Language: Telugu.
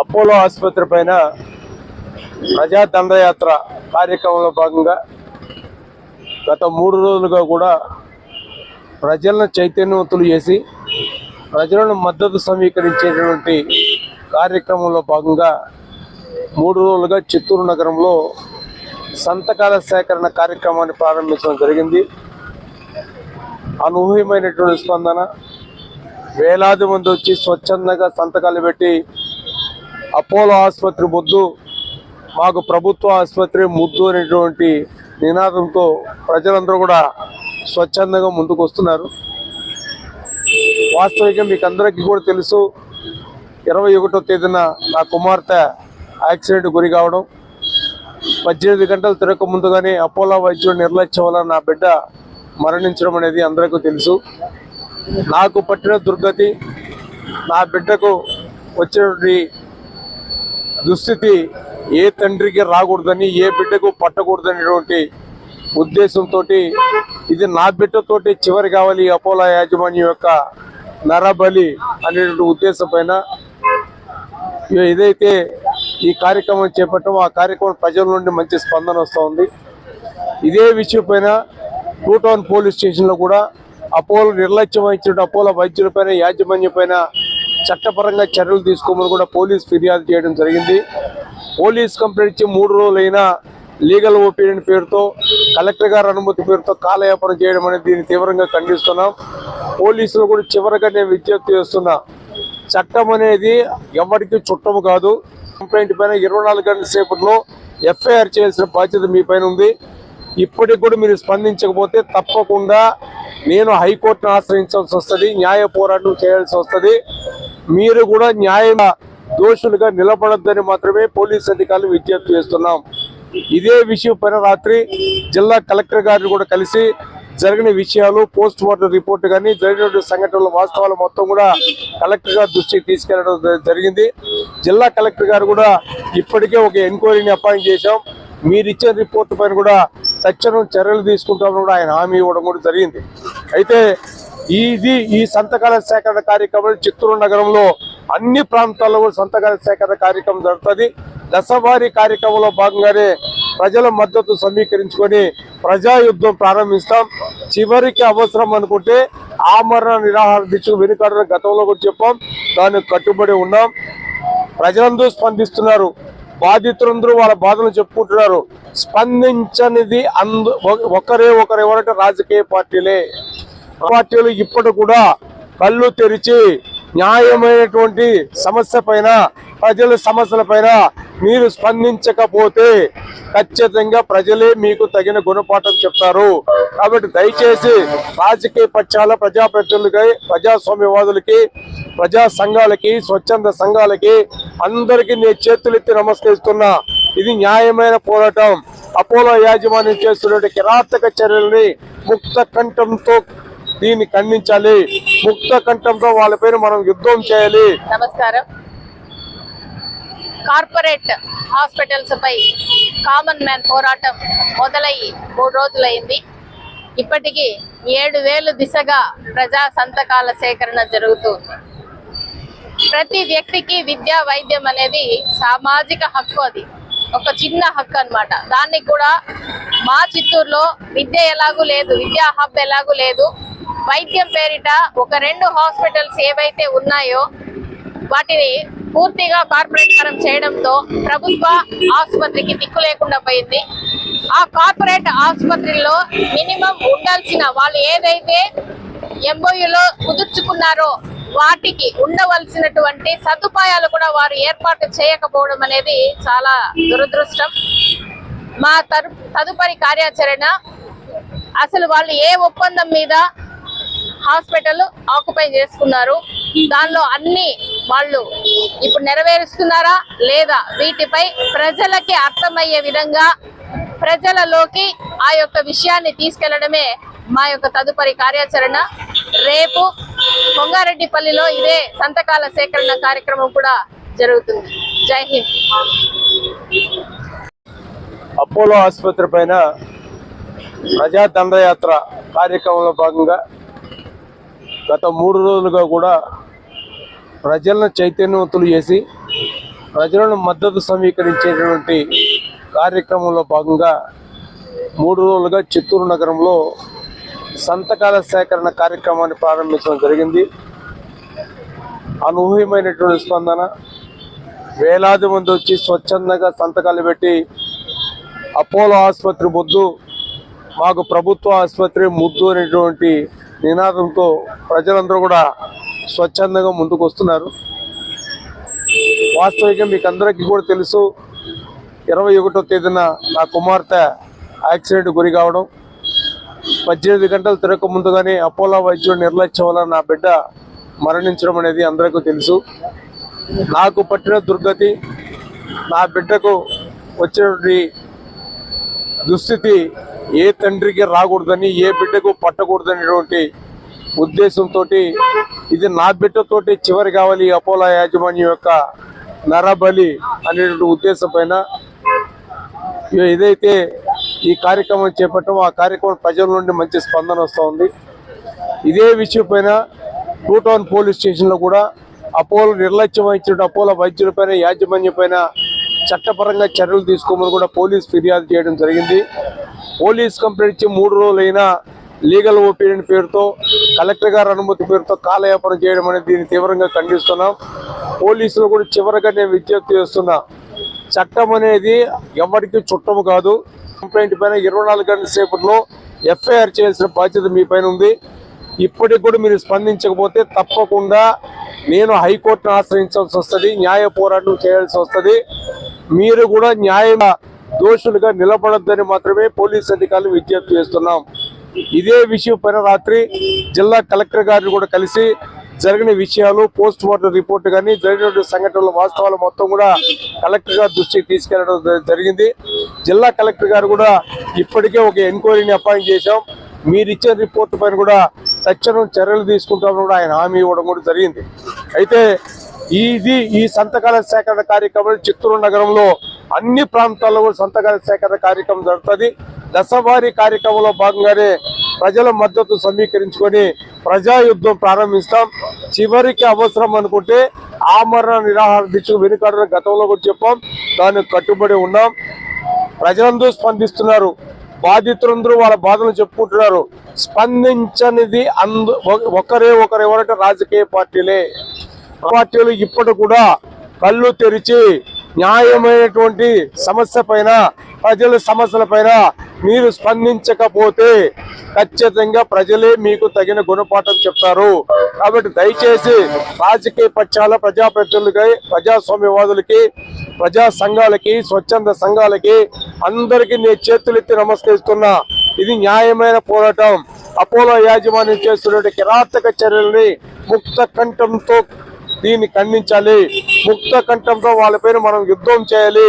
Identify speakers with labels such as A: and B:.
A: అపోలో ఆసుపత్రి పైన ప్రజా దండయాత్ర కార్యక్రమంలో భాగంగా గత మూడు రోజులుగా కూడా ప్రజలను చైతన్యవంతులు చేసి ప్రజలను మద్దతు సమీకరించేటువంటి కార్యక్రమంలో భాగంగా మూడు రోజులుగా చిత్తూరు నగరంలో సంతకాల సేకరణ కార్యక్రమాన్ని ప్రారంభించడం జరిగింది. అనూహ్యమైనటువంటి స్పందన. వేలాది మంది వచ్చి స్వచ్ఛందంగా సంతకాలు పెట్టి అపోలో ఆసుపత్రి ముద్దు మాకు ప్రభుత్వ ఆసుపత్రి ముద్దు అనేటువంటి నినాదంతో ప్రజలందరూ కూడా స్వచ్ఛందంగా ముందుకు వస్తున్నారు వాస్తవికంగా మీకు అందరికీ కూడా తెలుసు ఇరవై ఒకటో తేదీన నా కుమార్తె యాక్సిడెంట్ గురి కావడం. పద్దెనిమిది గంటలు తిరగక ముందుగానే అపోలో వైద్యుడు నిర్లక్ష్యం వల్ల నా బిడ్డ మరణించడం అనేది అందరికీ తెలుసు. నాకు పట్టిన దుర్గతి నా బిడ్డకు వచ్చినటువంటి దుస్థితి ఏ తండ్రికి రాకూడదని ఏ బిడ్డకు పట్టకూడదనేటువంటి ఉద్దేశంతో ఇది నా బిడ్డతోటి చివరి కావాలి అపోలో యాజమాన్యం యొక్క నరబలి అనేటువంటి ఉద్దేశం పైన. ఏదైతే ఈ కార్యక్రమం చేపట్టడం ఆ కార్యక్రమం ప్రజల నుండి మంచి స్పందన వస్తుంది ఇదే విషయం పైన టూ టౌన్ పోలీస్ స్టేషన్లో కూడా అపోలో నిర్లక్ష్యం వహించిన అపోలో వైద్యుల పైన యాజమాన్యం పైన చట్టపరంగా చర్యలు తీసుకోమని కూడా పోలీస్ ఫిర్యాదు చేయడం జరిగింది. పోలీస్ కంప్లైంట్ ఇచ్చి మూడు రోజులైనా లీగల్ ఒపీనియన్ పేరుతో కలెక్టర్ గారి అనుమతి పేరుతో కాలయాపన చేయడం అనేది దీన్ని తీవ్రంగా ఖండిస్తున్నాం. పోలీసులు కూడా చివరిగా నేను విజ్ఞప్తి చేస్తున్నా చట్టం అనేది ఎవరికి చుట్టము కాదు. కంప్లైంట్ పైన ఇరవై నాలుగు గంటల సేపట్లో ఎఫ్ఐఆర్ చేయాల్సిన బాధ్యత మీ పైన ఉంది. ఇప్పటికి కూడా మీరు స్పందించకపోతే తప్పకుండా నేను హైకోర్టును ఆశ్రయించాల్సి వస్తుంది న్యాయ పోరాటం చేయాల్సి వస్తుంది. మీరు కూడా న్యాయంగా దోషులుగా నిలబడద్దని మాత్రమే పోలీస్ అధికారులు విజ్ఞప్తి చేస్తున్నాం. ఇదే విషయం పైన రాత్రి జిల్లా కలెక్టర్ గారిని కూడా కలిసి జరిగిన విషయాలు పోస్ట్ మార్టం రిపోర్ట్ కానీ జరిగిన సంఘటనల వాస్తవాలు మొత్తం కూడా కలెక్టర్ గారి దృష్టికి తీసుకెళ్ళడం జరిగింది. జిల్లా కలెక్టర్ గారు కూడా ఇప్పటికే ఒక ఎంక్వైరీని అపాయింట్ చేశాం. మీరు ఇచ్చిన రిపోర్ట్ పైన కూడా తక్షణం చర్యలు తీసుకుంటామని కూడా ఆయన హామీ ఇవ్వడం కూడా జరిగింది. అయితే ఇది ఈ సంతకాల సేకరణ కార్యక్రమం చిత్తూరు నగరంలో అన్ని ప్రాంతాల్లో కూడా సంతకాల సేకరణ కార్యక్రమం జరుగుతుంది. దశవారీ కార్యక్రమంలో భాగంగానే ప్రజల మద్దతు సమీకరించుకొని ప్రజాయుద్ధం ప్రారంభిస్తాం. చివరికి అవసరం అనుకుంటే ఆమరణ నిరాహార దీక్షకు వెనుకాడని గతంలో కూడా చెప్పాం. దానికి కట్టుబడి ఉన్నాం. ప్రజలందరూ స్పందిస్తున్నారు. బాధితులందరూ వాళ్ళ బాధలు చెప్పుకుంటున్నారు. స్పందించనిది అందు ఒకరే ఒకరు ఎవరంటే రాజకీయ పార్టీలే. పార్టీలు ఇప్పటి కూడా కళ్ళు తెరిచి న్యాయమైనటువంటి సమస్య పైన ప్రజల సమస్యల పైన మీరు స్పందించకపోతే ఖచ్చితంగా ప్రజలే మీకు తగిన గుణపాఠం చెప్తారు. కాబట్టి దయచేసి రాజకీయ పక్షాల ప్రజాప్రతినిధులకి ప్రజాస్వామ్యవాదులకి ప్రజా సంఘాలకి స్వచ్ఛంద సంఘాలకి అందరికీ నేను చేతులెత్తి నమస్కరిస్తున్నా. ఇది న్యాయమైన పోరాటం. అపోలో యాజమాన్యం చేస్తున్న కిరాతక చర్యల్ని ముక్త కంఠంతో దీన్ని ఖండించాలి. ముక్త కంఠంతో పేరు మనం యుద్ధం చేయాలి.
B: నమస్కారం. కార్పొరేట్ హాస్పిటల్స్ పై కామన్ మ్యాన్ పోరాటం మొదలయ్యి మూడు రోజులైంది. ఇప్పటికీ ఏడు వేలు దిశగా ప్రజా సంతకాల సేకరణ జరుగుతుంది ప్రతి వ్యక్తికి విద్యా వైద్యం అనేది సామాజిక హక్కు అది. ఒక చిన్న హక్కు అన్నమాట. దాన్ని కూడా మా చిత్తూరులో విద్య ఎలాగూ లేదు విద్యా హబ్ ఎలాగూ లేదు. వైద్యం పేరిట ఒక రెండు హాస్పిటల్స్ ఏవైతే ఉన్నాయో వాటిని పూర్తిగా కార్పొరేట్ పరం చేయడంతో ప్రభుత్వ ఆసుపత్రికి దిక్కు లేకుండా పోయింది. ఆ కార్పొరేట్ ఆసుపత్రిలో మినిమం ఉండాల్సిన వాళ్ళు ఏదైతే ఎంబోయూలో కుదుర్చుకున్నారో వాటికి ఉండవలసినటువంటి సదుపాయాలు కూడా వారు ఏర్పాటు చేయకపోవడం అనేది చాలా దురదృష్టం. మా తదుపరి కార్యాచరణ అసలు వాళ్ళు ఏ ఒప్పందం మీద హాస్పిటల్ ఆక్యుపై చేసుకున్నారు. దానిలో అన్ని వాళ్ళు ఇప్పుడు నెరవేరుస్తున్నారా లేదా వీటిపై ప్రజలకి అర్థమయ్యే విధంగా ప్రజలలోకి ఆ యొక్క విషయాన్ని తీసుకెళ్ళడమే మా యొక్క తదుపరి కార్యాచరణ. రేపు కొంగారెడ్డిపల్లిలో ఇదే సంతకాల సేకరణ కార్యక్రమం కూడా జరుగుతుంది. జై హింద్.
A: అపోలో ఆసుపత్రి పైన ప్రజా దండయాత్ర కార్యక్రమంలో భాగంగా గత మూడు రోజులుగా కూడా ప్రజలను చైతన్యవంతులు చేసి ప్రజలను మద్దతు సమీకరించేటువంటి కార్యక్రమంలో భాగంగా మూడు రోజులుగా చిత్తూరు నగరంలో సంతకాల సేకరణ కార్యక్రమాన్ని ప్రారంభించడం జరిగింది. అనూహ్యమైనటువంటి స్పందన. వేలాది మంది వచ్చి స్వచ్ఛందంగా సంతకాలు పెట్టి అపోలో ఆసుపత్రి ముద్దు మాకు ప్రభుత్వ ఆసుపత్రి ముద్దు అనేటువంటి నినాదంతో ప్రజలందరూ కూడా స్వచ్ఛందంగా ముందుకు వస్తున్నారు. వాస్తవికంగా మీకు అందరికీ కూడా తెలుసు ఇరవై ఒకటో తేదీన నా కుమార్తె యాక్సిడెంట్ గురి కావడం. పద్దెనిమిది గంటలు తిరగక ముందుగానే అపోలో వైద్యుడు నిర్లక్ష్యం వల్ల నా బిడ్డ మరణించడం అనేది అందరికీ తెలుసు. నాకు పట్టిన దుర్గతి నా బిడ్డకు వచ్చినటువంటి దుస్థితి ఏ తండ్రికి రాకూడదని ఏ బిడ్డకు పట్టకూడదనేటువంటి ఉద్దేశంతో ఇది నా బిడ్డతోటి చివరి కావాలి అపోలో యాజమాన్యం యొక్క నరబలి అనేటువంటి ఉద్దేశం పైన. ఏదైతే ఈ కార్యక్రమం చేపట్టడం ఆ కార్యక్రమం ప్రజల నుండి మంచి స్పందన వస్తుంది ఇదే విషయం పైన టూ టౌన్ పోలీస్ స్టేషన్లో కూడా అపోలో నిర్లక్ష్యం వహించిన అపోలో వైద్యులపైన యాజమాన్యం పైన చట్టపరంగా చర్యలు తీసుకోమని కూడా పోలీస్ ఫిర్యాదు చేయడం జరిగింది. పోలీస్ కంప్లైంట్ ఇచ్చి మూడు రోజులైనా లీగల్ ఒపీనియన్ పేరుతో కలెక్టర్ గారి అనుమతి పేరుతో కాలయాపన చేయడం అనేది దీన్ని తీవ్రంగా ఖండిస్తున్నాం. పోలీసులు కూడా చివరిగా నేను విజ్ఞప్తి చేస్తున్నా చట్టం అనేది ఎవరికి చుట్టము కాదు. కంప్లైంట్ పైన ఇరవై నాలుగు గంటల సేపట్లో ఎఫ్ఐఆర్ చేయాల్సిన బాధ్యత మీ పైన ఉంది. ఇప్పటికి కూడా మీరు స్పందించకపోతే తప్పకుండా నేను హైకోర్టును ఆశ్రయించాల్సి వస్తుంది న్యాయ పోరాటం చేయాల్సి వస్తుంది. మీరు కూడా న్యాయ దోషులుగా నిలబడద్దని మాత్రమే పోలీస్ అధికారులు విజ్ఞప్తి చేస్తున్నాం. ఇదే విషయం పైన రాత్రి జిల్లా కలెక్టర్ గారిని కూడా కలిసి జరిగిన విషయాలు పోస్ట్ మార్టం రిపోర్ట్ కానీ జరిగిన సంఘటనల వాస్తవాలు మొత్తం కూడా కలెక్టర్ గారి దృష్టికి తీసుకెళ్ళడం జరిగింది. జిల్లా కలెక్టర్ గారు కూడా ఇప్పటికే ఒక ఎంక్వైరీని అపాయింట్ చేశాం. మీరు ఇచ్చిన రిపోర్ట్ పైన కూడా తక్షణం చర్యలు తీసుకుంటామని కూడా ఆయన హామీ ఇవ్వడం కూడా జరిగింది. అయితే ఇది ఈ సంతకాల సేకరణ కార్యక్రమం చిత్తూరు నగరంలో అన్ని ప్రాంతాల్లో కూడా సంతకాల సేకరణ కార్యక్రమం జరుగుతుంది. దశవారీ కార్యక్రమంలో భాగంగానే ప్రజల మద్దతు సమీకరించుకొని ప్రజాయుద్ధం ప్రారంభిస్తాం. చివరికి అవసరం అనుకుంటే ఆమరణ నిరాహార దీక్షకు వెనుకాడని గతంలో కూడా చెప్పాం. దానికి కట్టుబడి ఉన్నాం. ప్రజలందరూ స్పందిస్తున్నారు. బాధితులందరూ వాళ్ళ బాధలు చెప్పుకుంటున్నారు. స్పందించనిది అందు ఒకరే ఒకరు ఎవరంటే రాజకీయ పార్టీలే. పార్టీలు ఇప్పటి కూడా కళ్ళు తెరిచి న్యాయమైనటువంటి సమస్య పైన ప్రజల సమస్యల పైన మీరు స్పందించకపోతే ఖచ్చితంగా ప్రజలే మీకు తగిన గుణపాఠం చెప్తారు. కాబట్టి దయచేసి రాజకీయ పక్షాల ప్రజాప్రతినిధులకి ప్రజాస్వామ్యవాదులకి ప్రజా సంఘాలకి స్వచ్ఛంద సంఘాలకి అందరికీ నేను చేతులెత్తి నమస్కరిస్తున్నా. ఇది న్యాయమైన పోరాటం. అపోలో యాజమాన్యం చేస్తున్న కిరాతక చర్యల్ని ముక్త కంఠంతో దీన్ని ఖండించాలి. ముక్త కంఠంతో వాళ్ళపైన మనం యుద్ధం చేయాలి.